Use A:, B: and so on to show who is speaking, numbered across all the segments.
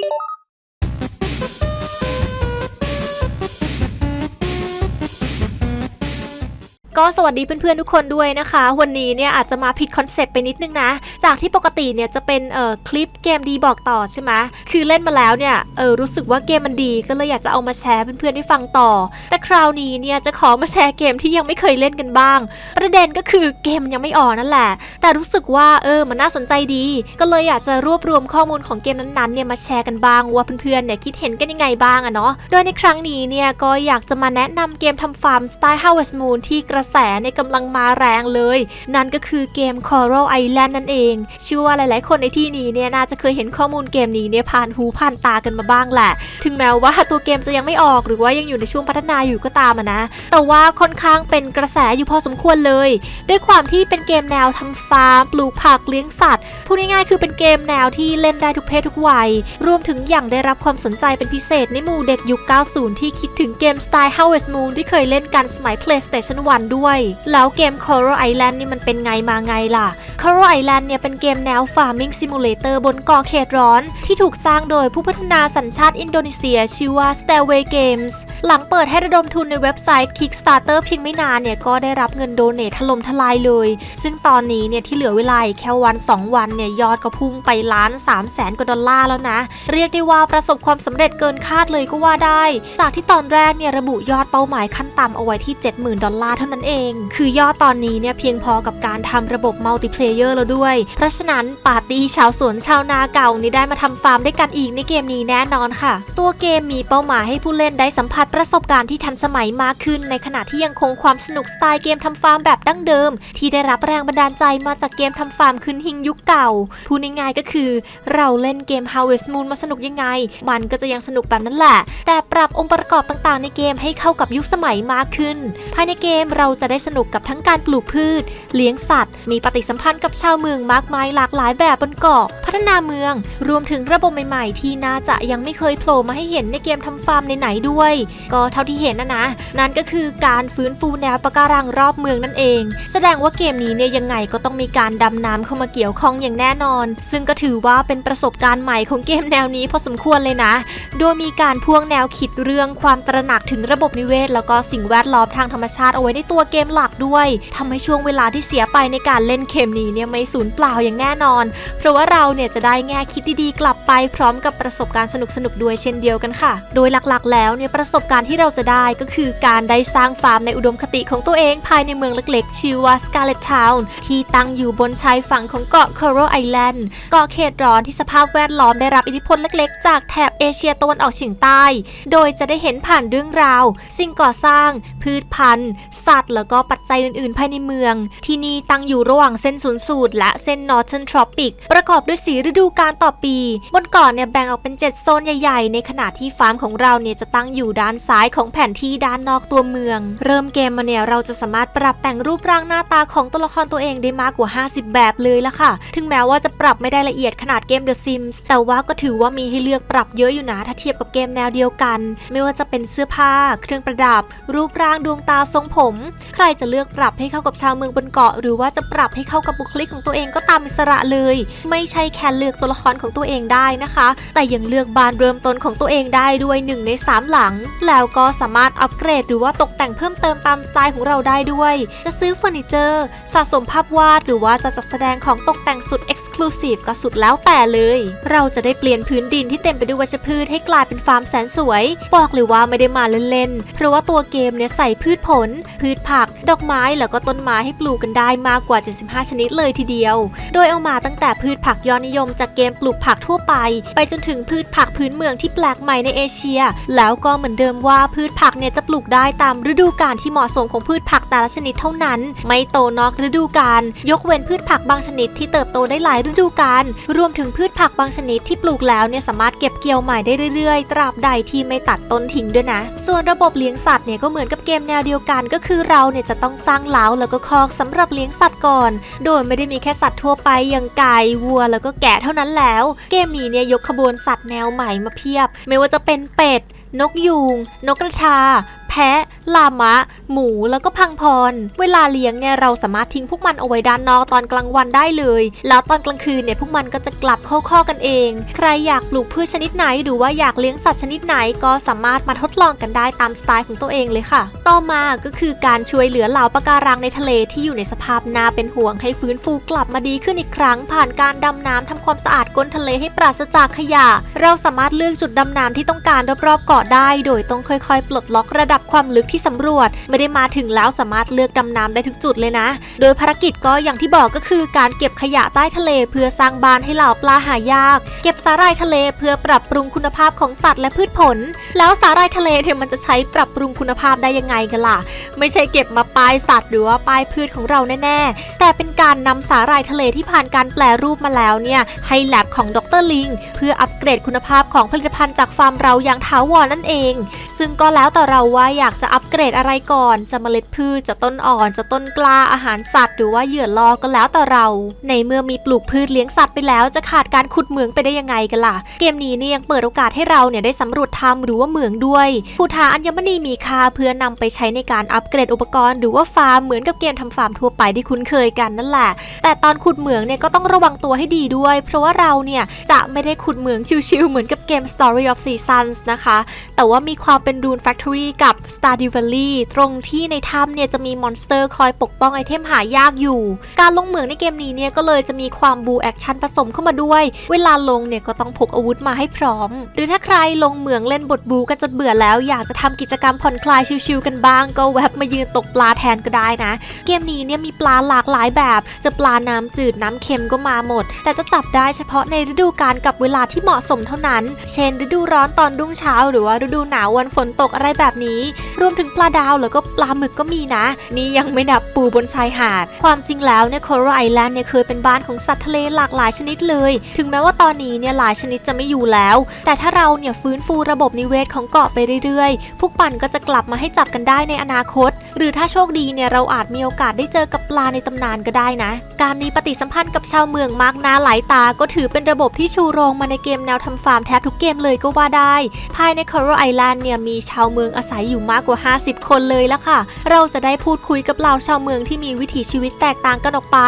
A: Thank you. ก็สวัสดีเพื่อนๆทุกคนด้วยนะคะ วันนี้เนี่ยอาจจะมาผิดคอนเซปต์ไปนิดนึงนะ จากที่ปกติเนี่ยจะเป็นเอ่อคลิปเกมดีบอกต่อใช่ไหมคือเล่นมาแล้วเนี่ยเออรู้สึกว่าเกมมันดีก็เลยอยากจะเอามาแชร์เพื่อนๆได้ฟังต่อ แต่คราวนี้เนี่ยจะขอมาแชร์เกมที่ยังไม่เคยเล่นกันบ้าง ประเด็นก็คือเกมมันยังไม่ออกนั่นแหละ แต่รู้สึกว่าเออมันน่าสนใจดี ก็เลยอยากจะรวบรวมข้อมูลของเกมนั้นๆเนี่ยมาแชร์กันบ้างว่าเพื่อนๆเนี่ยคิดเห็นกันยังไงบ้างอะเนาะโดยในครั้งนี้เนี่ยก็อยากจะมาแนะนำเกมทำฟาร์มสไตล์ Harvest Moon ที่กระแสในยกำลังมาแรงเลย นั่นก็คือเกม Coral Island นั่นเองเชื่อว่าหลาย ๆ คนในที่นี้เนี่ยน่าจะเคยเห็นข้อมูลเกมนี้เนี่ยผ่านหูผ่านตากันมาบ้างแหละ ถึงแม้ว่าตัวเกมจะยังไม่ออกหรือว่ายังอยู่ในช่วงพัฒนาอยู่ก็ตามนะ แต่ว่าค่อนข้างเป็นกระแสอยู่พอสมควรเลย ด้วยความที่เป็นเกมแนวทำฟาร์มปลูกผักเลี้ยงสัตว์พูดง่ายๆคือเป็นเกมแนวที่เล่นได้ทุกเพศทุกวัย รวมถึงอย่างได้รับความสนใจเป็นพิเศษในหมู่เด็กยุค 90 ที่คิดถึงเกมสไตล์ Harvest Moon ที่เคยเล่นกันสมัย PlayStation 1ด้วยแล้วเกม Coral Island นี่มันเป็นไงมาไงล่ะ Coral Island เนี่ยเป็นเกมแนว Farming Simulator บนเกาะเขตร้อน ที่ถูกสร้างโดยผู้พัฒนาสัญชาติอินโดนีเซียชื่อว่า Stairway Games หลังเปิดให้ระดมทุนในเว็บไซต์ Kickstarter เพียงไม่นานเนี่ยก็ได้รับเงินโดเนทถล่มทลายเลย ซึ่งตอนนี้เนี่ยที่เหลือเวลาแค่วัน 2 วันเนี่ยยอดก็พุ่งไปล้าน3แสนกว่าดอลลาร์แล้วนะ เรียกได้ว่าประสบความสำเร็จเกินคาดเลยก็ว่าได้ จากที่ตอนแรกเนี่ยระบุยอดเป้าหมายขั้นต่ำเอาไว้ที่ 70,000 ดอลลาร์เท่านั้นเอง คือยอดตอนนี้เนี่ยเพียงพอกับการทำระบบมัลติเพลเยอร์แล้วด้วย เพราะฉะนั้นปาร์ตี้ชาวสวนชาวนาเก่านี่ได้มาทำฟาร์มด้วยกันอีกในเกมนี้แน่นอนค่ะ ตัวเกมมีเป้าหมายให้ผู้เล่นได้สัมผัสประสบการณ์ที่ทันสมัยมากขึ้น ในขณะที่ยังคงความสนุกสไตล์เกมทำฟาร์มแบบดั้งเดิม ที่ได้รับแรงบันดาลใจมาจากเกมทำฟาร์มคืนหิงยุคเก่าพูดง่ายๆก็คือ เราเล่นเกม Harvest Moon มาสนุกยังไง มันก็จะยังสนุกแบบนั้นแหละ แต่ปรับองค์ประกอบต่างๆ ในเกมให้เข้ากับยุคสมัยมากขึ้น ภายในเกมเราจะได้สนุกกับทั้งการปลูกพืช เลี้ยงสัตว์ มีปฏิสัมพันธ์กับชาวเมืองมากมายหลากหลายแบบบนเกาะ พัฒนาเมือง รวมถึงระบบใหม่ๆ ที่น่าจะยังไม่เคยโผล่มาให้เห็นในเกมทำฟาร์มไหนๆด้วย ก็เท่าที่เห็นนะนะ นั่นก็คือการฟื้นฟูแนวปะการังรอบเมืองนั่นเอง แสดงว่าเกมนี้เนี่ยยังไงก็ต้องมีการดำน้ำเข้ามาเกี่ยวข้องอย่างแน่นอน ซึ่งก็ถือว่าเป็นประสบการณ์ใหม่ของเกมแนวนี้พอสมควรเลยนะ โดยมีการพ่วงแนวคิดเรื่องความตระหนักถึงระบบนิเวศ แล้วก็สิ่งแวดล้อมทางธรรมชาติเอาไว้ในตัวเกมหลักด้วยทำให้ช่วงเวลาที่เสียไปในการการเล่นเกมนี้เนี่ยไม่สูญเปล่าอย่างแน่นอน เพราะว่าเราเนี่ยจะได้แง่คิดดีๆ กลับไปพร้อมกับประสบการณ์สนุกๆด้วยเช่นเดียวกันค่ะ โดยหลักๆ แล้วเนี่ยประสบการณ์ที่เราจะได้ก็คือการได้สร้างฟาร์มในอุดมคติของตัวเองภายในเมืองเล็กๆ ชื่อว่า Scarlet Town ที่ตั้งอยู่บนชายฝั่งของเกาะ Coral Island เกาะเขตร้อนที่สภาพแวดล้อมได้รับอิทธิพลเล็กๆ จากแถบเอเชียตะวันออกเฉียงใต้ โดยจะได้เห็นผ่านเรื่องราว สิ่งก่อสร้าง พืชพันธุ์ สัตว์ แล้วก็ปัจจัยอื่นๆ ภายในเมือง ที่นี่ตั้งอยู่ระหว่างเส้นศูนย์สูตรและเส้น Northern Tropic ประกอบด้วยสีฤดูกาลต่อปี บนเกาะเนี่ยแบ่งออกเป็น 7 โซนใหญ่ๆ ในขณะที่ฟาร์มของเราเนี่ยจะตั้งอยู่ด้านซ้ายของแผนที่ด้านนอกตัวเมือง เริ่มเกมมาเนี่ยเราจะสามารถปรับแต่งรูปร่างหน้าตาของตัวละครตัวเองได้มากกว่า 50 แบบเลยละค่ะ ถึงแม้ว่าจะปรับไม่ได้ละเอียดขนาดเกม The Sims แต่ว่าก็ถือว่ามีให้เลือกปรับเยอะอยู่นะถ้าเทียบกับเกมแนวเดียวกัน ไม่ว่าจะเป็นเสื้อผ้า เครื่องประดับ รูปร่างดวงตาทรงผม ใครจะเลือกปรับให้เข้ากับชาวเมืองบนเกาะหรือว่าจะปรับให้เข้ากับบุคลิกของตัวเองก็ตามอิสระเลย ไม่ใช่แค่เลือกตัวละครของตัวเองได้นะคะ แต่ยังเลือกบ้านเริ่มต้นของตัวเองได้ด้วยหนึ่งในสามหลัง แล้วก็สามารถอัปเกรดหรือว่าตกแต่งเพิ่มเติมตามสไตล์ของเราได้ด้วย จะซื้อเฟอร์นิเจอร์สะสมภาพวาดหรือว่าจะจัดแสดงของตกแต่งสุด Exclusive ก็สุดแล้วแต่เลย เราจะได้เปลี่ยนพื้นดินที่เต็มไปด้วยวัชพืชให้กลายเป็นฟาร์มแสนสวย บอกเลยว่าไม่ได้มาเล่นๆเพราะว่าตัวเกมเนี่ยใส่พืชผล พืชผัก ดอกไม้แล้วก็ต้นไม้ให้ปลูกกันได้มากกว่า75 ชนิดเลยทีเดียว โดยเอามาตั้งแต่พืชผักยอดนิยมจากเกมปลูกผักทั่วไป ไปจนถึงพืชผักพื้นเมืองที่แปลกใหม่ในเอเชีย แล้วก็เหมือนเดิมว่าพืชผักเนี่ยจะปลูกได้ตามฤดูกาลที่เหมาะสมของพืชผักแต่ละชนิดเท่านั้น ไม่โตนอกฤดูกาลยกเว้นพืชผักบางชนิดที่เติบโตได้หลายฤดูกาลรวมถึงพืชผักบางชนิดที่ปลูกแล้วเนี่ยสามารถเก็บเกี่ยวใหม่ได้เรื่อยๆ ตราบใดที่ไม่ตัดต้นทิ้งด้วยนะ ส่วนระบบเลี้ยงสัตว์เนี่ยก็เหมือนกับเกมแนวเดียวกัน ก็คือเราเนี่ยจะต้องสร้างเล้าแล้วก็คอกสำหรับเลี้ยงสัตว์ก่อนโดยไม่ได้มีแค่สัตว์ทั่วไปอย่างไก่วัวแล้วก็แกะเท่านั้นแล้ว เกมนี้เนี่ยยกขบวนสัตว์แนวใหม่มาเพียบ ไม่ว่าจะเป็นเป็ดนกยูง นกกระทา แพะ ลามะ หมู แล้วก็พังพร เวลาเลี้ยงเนี่ยเราสามารถทิ้งพวกมันเอาไว้ด้านนอกตอนกลางวันได้เลย แล้วตอนกลางคืนเนี่ยพวกมันก็จะกลับเข้าข้อกันเอง ใครอยากปลูกพืชชนิดไหน หรือว่าอยากเลี้ยงสัตว์ชนิดไหนก็สามารถมาทดลองกันได้ตามสไตล์ของตัวเองเลยค่ะ ต่อมาก็คือการช่วยเหลือเหล่าปะการังในทะเลที่อยู่ในสภาพน่าเป็นห่วงให้ฟื้นฟูกลับมาดีขึ้นอีกครั้ง ผ่านการดำน้ำทำความสะอาดก้นทะเลให้ปราศจากขยะ เราสามารถเลือกจุดดำน้ำที่ต้องการรอบๆเกาะได้ โดยต้องค่อยๆ ปลดล็อกระดับความลึกที่สำรวจ ไม่ได้มาถึงแล้วสามารถเลือกดำน้ำได้ทุกจุดเลยนะ โดยภารกิจก็อย่างที่บอกก็คือการเก็บขยะใต้ทะเล เพื่อสร้างบ้านให้เหล่าปลาหายาก เก็บสาหร่ายทะเลเพื่อปรับปรุงคุณภาพของสัตว์และพืชผล แล้วสาหร่ายทะเลเนี่ยมันจะใช้ปรับปรุงคุณภาพได้ยังไงกันล่ะ ไม่ใช่เก็บมาป้ายสัตว์หรือว่าป้ายพืชของเราแน่ ๆ แต่เป็นการนำสาหร่ายทะเลที่ผ่านการแปลรูปมาแล้วเนี่ยให้แลบของดรลิงเพื่ออัปเกรดคุณภาพของผลิตภัณฑ์จากฟาร์มเราอย่างถาวรนั่นเอง ซึ่งก็แล้วแต่เราว่าอยากจะอัปเกรดอะไรก่อน จะเมล็ดพืชจะต้นอ่อน จะต้นกล้าอาหารสัตว์ หรือว่าเหยื่อล่อก็แล้วแต่เรา ในเมื่อมีปลูกพืชเลี้ยงสัตว์ไปแล้วจะขาดการขุดเหมืองไปได้ยังไงกันล่ะ เกมนี้เนี่ยยังเปิดโอกาสให้เราเนี่ยได้สำรวจทำหรือว่าเหมืองด้วยภูฐาอัญมณีมีค่าเพื่อนำไปใช้ในการอัปเกรดอุปกรณ์หรือว่าฟาร์มเหมือนกับเกมทำฟาร์มทั่วไปที่คุ้นเคยกันนั่นแหละ แต่ตอนขุดเหมืองเนี่ยก็ต้องระวังตัวให้ดีด้วย เพราะว่าเราเนี่ยจะไม่ได้ขุดเหมืองชิวๆเหมือนกับเกม Story of Seasons นะคะ แต่ว่ามีความเป็น Rune Factory กับ Stardew Valley ตรงที่ในถ้ำเนี่ยจะมีมอนสเตอร์คอยปกป้องไอเทมหายากอยู่ การลงเหมืองในเกมนี้เนี่ยก็เลยจะมีความบูแอคชั่นผสมเข้ามาด้วย เวลาลงเนี่ยก็ต้องพกอาวุธมาให้พร้อม หรือถ้าใครลงเหมืองเล่นบทบูกันจนเบื่อแล้ว อยากจะทำกิจกรรมผ่อนคลายชิวๆกันบ้าง ก็แวบมายืนตกปลาแทนก็ได้นะ เกมนี้เนี่ยมีปลาหลากหลายแบบ จะปลาน้ำจืดน้ำเค็มก็มาหมด แต่จะจับได้เฉพาะในฤดูกาลกับเวลาที่เหมาะสมเท่านั้น เช่น ฤดูร้อนตอนรุ่งเช้า หรือว่าฤดูหนาววันฝนตกอะไรแบบนี้รวมถึงปลาดาวแล้วก็ปลาหมึกก็มีนะ นี่ยังไม่นับปูบนชายหาด ความจริงแล้วเนี่ยโคโรไอแลนด์เนี่ยเคยเป็นบ้านของสัตว์ทะเลหลากหลายชนิดเลย ถึงแม้ว่าตอนนี้เนี่ยหลายชนิดจะไม่อยู่แล้ว แต่ถ้าเราเนี่ยฟื้นฟูระบบนิเวศของเกาะไปเรื่อยๆ พวกมันก็จะกลับมาให้จับกันได้ในอนาคต หรือถ้าโชคดีเนี่ยเราอาจมีโอกาสได้เจอกับปลาในตำนานก็ได้นะ การมีปฏิสัมพันธ์กับชาวเมืองมากหน้าหลายตา ก็ถือเป็นระบบที่ชูโรงมาในเกมแนวทำฟาร์มแทบทุกเกมเลยก็ว่าได้ ภายใน Coral Island เนี่ยมีชาวเมืองอาศัยอยู่มากกว่า 50 คนเลยละค่ะ เราจะได้พูดคุยกับเหล่าชาวเมืองที่มีวิถีชีวิตแตกต่างกันออกไป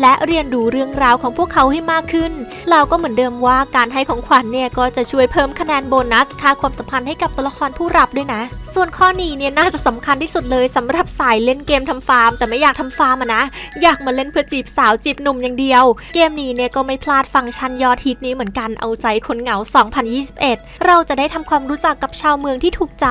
A: และเรียนรู้เรื่องราวของพวกเขาให้มากขึ้น เราก็เหมือนเดิมว่าการให้ของขวัญเนี่ยก็จะช่วยเพิ่มคะแนนโบนัสค่าความสัมพันธ์ให้กับตัวละครผู้รับด้วยนะ ส่วนข้อนี้เนี่ยน่าจะสำคัญที่สุดเลยสำหรับสายเล่นเกมทำฟาร์ม แต่ไม่อยากทำฟาร์มนะ อยากมาเล่นเพื่อจีบสาวจีบหนุ่มอย่างเดียว เกมนี้เนี่ยก็ไม่พลาดฟังก์ชันยอดฮิตนี้เหมือนกันเอาใจคนเหงา 2021 เราจะได้ทำความรู้จักกับชาวเมืองที่ถูกใจ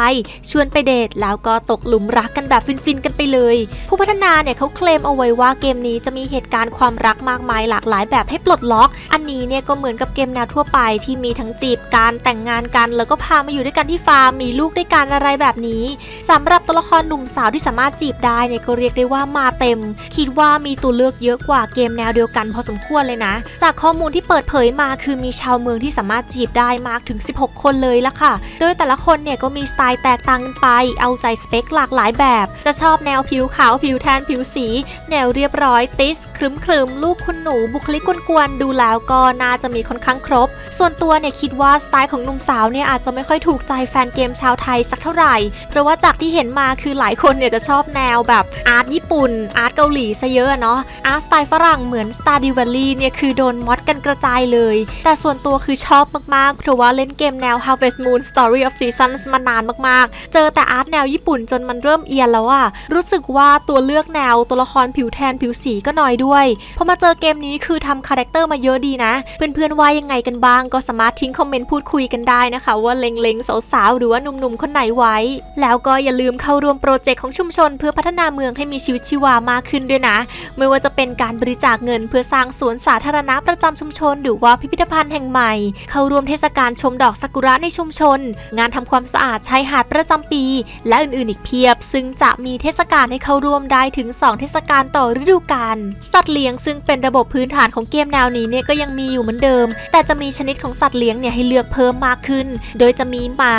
A: ชวนไปเดทแล้วก็ตกหลุมรักกันแบบฟินๆกันไปเลย ผู้พัฒนาเนี่ยเขาเคลมเอาไว้ว่าเกมนี้จะมีเหตุการณ์ความรักมากมายหลากหลายแบบให้ปลดล็อก อันนี้เนี่ยก็เหมือนกับเกมแนวทั่วไปที่มีทั้งจีบการแต่งงานกัน แล้วก็พามาอยู่ด้วยกันที่ฟาร์มมีลูกด้วยกันอะไรแบบนี้สำหรับตัวละครหนุ่มสาวที่สามารถจีบได้เนี่ยก็เรียกได้ว่ามาเต็ม คิดว่ามีตัวเลือกเยอะกว่าเกมแนวเดียวกันพอสมควรเลยนะ จากข้อมูลที่เปิดเผยมาคือมีชาวเมืองที่สามารถจีบได้มากถึง 16 คนเลยละค่ะ โดยแต่ละคนเนี่ยก็มีสไตล์แตกต่างกันไปเอาใจสเปคหลากหลายแบบ จะชอบแนวผิวขาวผิวแทนผิวสี แนวเรียบร้อยติสครึมครึมลูกคุณหนูบุคลิกกวนๆดูแล้วก็น่าจะมีค่อนข้างครบ ส่วนตัวเนี่ยคิดว่าสไตล์ของหนุ่มสาวเนี่ยอาจจะไม่ค่อยถูกใจแฟนเกมชาวไทยสักเท่าไหร่ เพราะว่าจากที่เห็นมาคือหลายคนเนี่ยจะชอบแนวแบบอาร์ตญี่ปุ่น อาร์ตเกาหลีซะเยอะเนาะอาร์ตสไตล์ฝรั่งเหมือน Stardew Valley เนี่ยคือโดนมอดกันกระจายเลย แต่ส่วนตัวคือชอบมากๆ เพราะว่าเล่นเกมแนว Harvest Moon Story of Seasons มานานมากๆ เจอแต่อาร์ตแนวญี่ปุ่นจนมันเริ่มเอียนแล้วอะรู้สึกว่าตัวเลือกแนวตัวละครผิวแทนผิวสีก็น้อยด้วยพอมาเจอเกมนี้คือทำคาแรคเตอร์มาเยอะดีนะ เพื่อนๆว่ายังไงกันบ้างก็สามารถทิ้งคอมเมนต์พูดคุยกันได้นะคะ ว่าเล็งๆสาวๆหรือว่าหนุ่มๆคนไหนไว้ แล้วก็อย่าลืมเข้าร่วมโปรเจกต์ของชุมชน เพื่อพัฒนาเมืองให้มีชีวิตชีวามากขึ้นด้วยนะ ไม่ว่าจะเป็นการบริจาคเงิน เพื่อสร้างสวนสาธารณะประจำชุมชน หรือว่าพิพิธภัณฑ์แห่งใหม่ เข้าร่วมเทศกาลชมดอกซากุระในชุมชน งานทำความสะอาดชายหาดประจำปีและอื่นๆอีกเพียบ ซึ่งจะมีเทศกาลให้เข้าร่วมได้ถึง 2 เทศกาลต่อฤดูกาลสัตว์เลี้ยงซึ่งเป็นระบบพื้นฐานของเกมแนวนี้เนี่ยก็ยังมีอยู่เหมือนเดิม แต่จะมีชนิดของสัตว์เลี้ยงเนี่ยให้เลือกเพิ่มมากขึ้น โดยจะมีหมา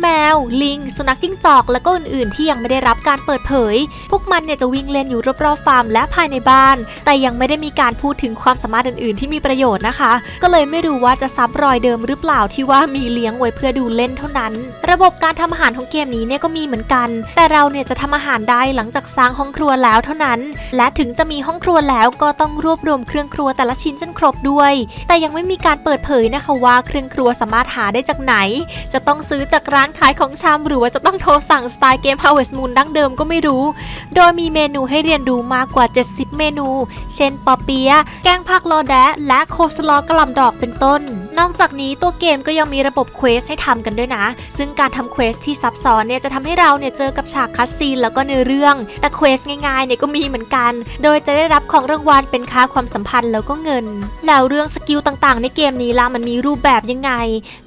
A: แมว ลิง สุนัขจิ้งจอก และก็อื่นๆ ที่ยังไม่ได้รับการเปิดเผย พวกมันเนี่ยจะวิ่งเล่นอยู่รอบๆฟาร์มและภายในบ้าน แต่ยังไม่ได้มีการพูดถึงความสามารถอื่นๆ ที่มีประโยชน์นะคะ ก็เลยไม่รู้ว่าจะซ้ำรอยเดิมหรือเปล่าที่ว่ามีเลี้ยงไว้เพื่อดูเล่นเท่านั้น ระบบการทำอาหารของเกมนี้เนี่ยก็มีเหมือนกัน แต่เราเนี่ยจะทำอาหารได้หลังจากสร้างห้องครัวแล้วเท่านั้น และถึงจะมีห้องครัวแล้วก็ต้องรวบรวมเครื่องครัวแต่ละชิ้นจนครบด้วย แต่ยังไม่มีการเปิดเผยนะคะว่าเครื่องครัวสามารถหาได้จากไหน จะต้องซื้อจากร้านขายของชำหรือว่าจะต้องโทรสั่งสไตล์เกม Harvest Moon ดั้งเดิมก็ไม่รู้ โดยมีเมนูให้เรียนรู้มากกว่า 70 เมนู เช่น ปอเปียะแกงผักลอแดะและโคสลอกระหลำดอกเป็นต้น นอกจากนี้ตัวเกมก็ยังมีระบบเควสให้ทำกันด้วยนะ ซึ่งการทำเควสที่ซับซ้อนเนี่ยจะทำให้เราเนี่ยเจอกับฉากคัสซีนแล้วก็เนื้อเรื่อง แต่เควสง่ายๆเนี่ยก็มีเหมือนกัน โดยจะได้รับของรางวัลเป็นค่าความสัมพันธ์แล้วก็เงิน แล้วเรื่องสกิลต่างๆ ในเกมนี้ล่ะมันมีรูปแบบยังไง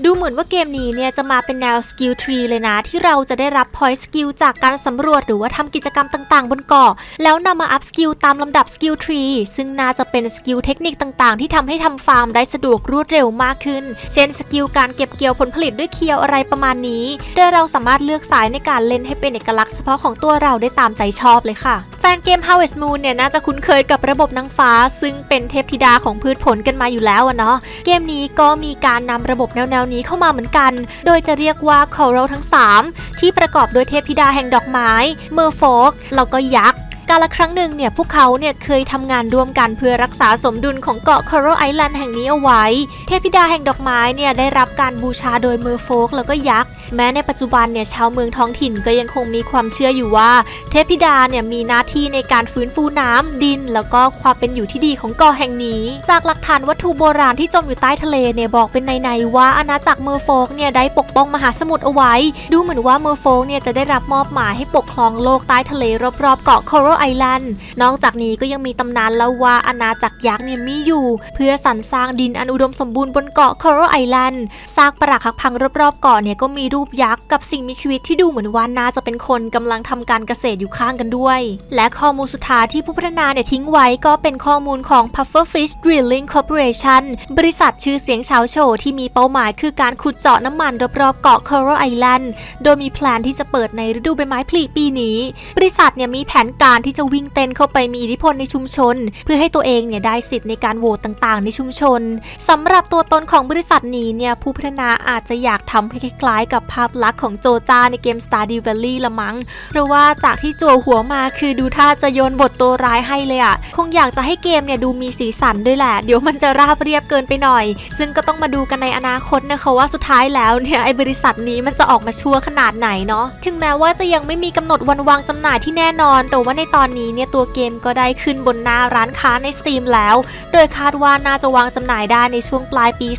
A: ดูเหมือนว่าเกมนี้เนี่ยจะมาเป็นแนวสกิลทรีเลยนะ ที่เราจะได้รับพอยต์สกิลจากการสำรวจหรือว่าทำกิจกรรมต่างๆ บนเกาะแล้วนำมาอัพสกิลตามลำดับสกิลทรีซึ่งน่าจะเป็นสกิลเทคนิคต่างๆ ที่ทำให้ทำฟาร์มได้สะดวกรวดเร็วมากขึ้น เช่นสกิลการเก็บเกี่ยวผลผลิตด้วยเคียวอะไรประมาณนี้โดยเราสามารถเลือกสายในการเล่นให้เป็นเอกลักษณ์เฉพาะของตัวเราได้ตามใจชอบเลยค่ะ แฟนเกม Harvest Moon เนี่ยน่าจะคุ้นเคยกับระบบนางฟ้า ซึ่งเป็นเทพธิดาของพืชผลกันมาอยู่แล้วอะเนาะเกมนี้ก็มีการนำระบบแนวๆนี้เข้ามาเหมือนกัน โดยจะเรียกว่า Coral ทั้ง 3 ที่ประกอบด้วยเทพธิดาแห่งดอกไม้เมอร์โฟกแล้วก็ยักษ์ กาลครั้งหนึ่งเนี่ยพวกเขาเนี่ยเคยทำงานร่วมกันเพื่อรักษาสมดุลของเกาะ Coral Island แห่งนี้เอาไว้ เทพธิดาแห่งดอกไม้เนี่ยได้รับการบูชาโดยเมอร์โฟกแล้วก็ยักษ์ แม้ในปัจจุบันเนี่ยชาวเมืองท้องถิ่นก็ยังคงมีความเชื่ออยู่ว่า เทพธิดาเนี่ยมีหน้าที่ในการฟื้นฟูน้ำดิน แล้วก็ความเป็นอยู่ที่ดีของเกาะแห่งนี้ จากหลักฐานวัตถุโบราณที่จมอยู่ใต้ทะเลเนี่ยบอกเป็นในๆว่าอาณาจักรเมอร์โฟกเนี่ยได้ปกป้องมหาสมุทรเอาไว้ ดูเหมือนว่าเมอร์โฟกเนี่ยจะได้รับมอบหมายให้ปกครองโลกใต้ทะเลรอบๆเกาะ Coral Island นอกจากนี้ก็ยังมีตำนานเล่าว่าอาณาจักรยักษ์เนี่ยมีอยู่ เพื่อสรรสร้างดินอันอุดมสมบูรณ์บนเกาะ Coral Island ซากปรักหักพังรอบๆเกาะเนี่ยก็มีรูปยักษ์กับสิ่งมีชีวิตที่ดูเหมือนว่าน่าจะเป็นคนกำลังทำการเกษตรอยู่ข้างกันด้วย และข้อมูลสุดท้ายที่ผู้พัฒนาเนี่ยทิ้งไว้ก็เป็นข้อมูลของ Pufferfish Drilling Corporation บริษัทชื่อเสียงเฉาโฉที่มีเป้าหมายคือการขุดเจาะน้ำมันรอบๆเกาะ Coral Island โดยมีแพลนที่จะเปิดในฤดูใบไม้ผลิปีนี้ บริษัทเนี่ยมีแผนการที่จะวิ่งเต้นเข้าไปมีอิทธิพลในชุมชน เพื่อให้ตัวเองเนี่ยได้สิทธิ์ในการโหวตต่างๆ ในชุมชนสำหรับตัวตนของบริษัทนี้เนี่ยผู้พัฒนาอาจจะอยากทำให้คล้ายๆ กับภาพลักษณ์ของโจจาในเกม Stardew Valley ละมั้งเพราะว่าจากที่จั่วหัวมาคือดูท่าจะโยนบทตัวร้ายให้เลยอะคงอยากจะให้เกมเนี่ยดูมีสีสันด้วยแหละ เดี๋ยวมันจะราบเรียบเกินไปหน่อย ซึ่งก็ต้องมาดูกันในอนาคตนะคะว่าสุดท้ายแล้วเนี่ยไอ้บริษัทนี้มันจะออกมาชั่วขนาดไหนเนาะถึงแม้ว่าจะยังไม่มีกำหนดวันวางจำหน่ายที่แน่นอน แต่ว่าในตอนนี้เนี่ยตัวเกมก็ได้ขึ้นบนหน้าร้านค้าใน Steam แล้ว โดยคาดว่าน่าจะวางจำหน่ายได้ในช่วงปลายปี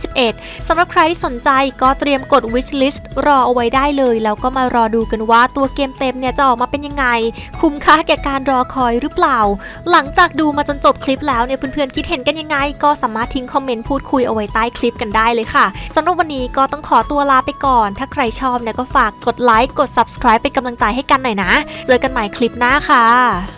A: 2021 สำหรับใครที่สนใจก็เตรียมกด wish list รอเอาไว้ได้เลย แล้วก็มารอดูกันว่าตัวเกมเต็มเนี่ยจะออกมาเป็นยังไง คุ้มค่าแก่การรอคอยหรือเปล่า หลังจากดูมาจนจบคลิปแล้วเนี่ยเพื่อนๆคิดเห็นกันยังไง ก็สามารถทิ้งคอมเมนต์พูดคุยเอาไว้ใต้คลิปกันได้เลยค่ะสำหรับวันนี้ก็ต้องขอตัวลาไปก่อน ถ้าใครชอบเนี่ยก็ฝากกดไลค์กด subscribe เป็นกำลังใจให้กันหน่อยนะ เจอกันใหม่คลิปหน้าค่ะ